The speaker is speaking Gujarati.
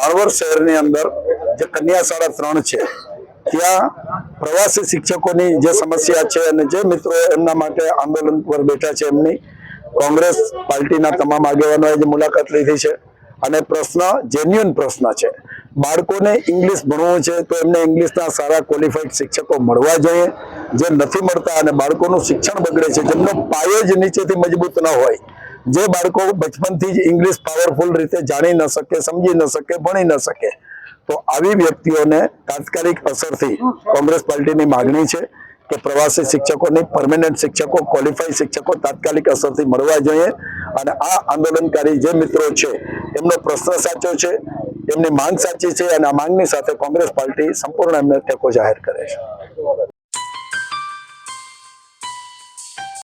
બાળવર શહેરની અંદર જે કન્યા શાળા ત્રણ છે, ત્યાં પ્રવાસી શિક્ષકોની જે સમસ્યા છે અને જે મિત્રો એમના માટે આંદોલન પર બેઠા છે એમની, કોંગ્રેસ પાર્ટીના તમામ આગેવાનોએ જે મુલાકાત લીધી છે. અને પ્રશ્ન જેન્યુઅન પ્રશ્ન છે. બાળકોને ઇંગ્લિશ ભણવું છે તો એમને ઇંગ્લિશના સારા ક્વોલિફાઈડ શિક્ષકો મળવા જોઈએ. જે નથી મળતા અને બાળકોનું શિક્ષણ બગડે છે, જેમનો પાયો જ નીચેથી મજબૂત ન હોય જે બાળકો બચપનથી જ ઇંગ્લિશ પાવરફુલ રીતે જાણી ન શકે, સમજી ન શકે, ભણી ન શકે, તો આવી વ્યક્તિઓને તાત્કાલિક અસરથી કોંગ્રેસ પાર્ટીની માગણી છે કે પ્રવાસી શિક્ષકોની પરમેનન્ટ શિક્ષકો ક્વોલિફાઈ શિક્ષકો તાત્કાલિક અસરથી મળવા જોઈએ. અને આ આંદોલનકારી જે મિત્રો છે, એમનો પ્રશ્ન સાચો છે, એમની માંગ સાચી છે અને આ માંગની સાથે કોંગ્રેસ પાર્ટી સંપૂર્ણ એમને ટેકો જાહેર કરે છે.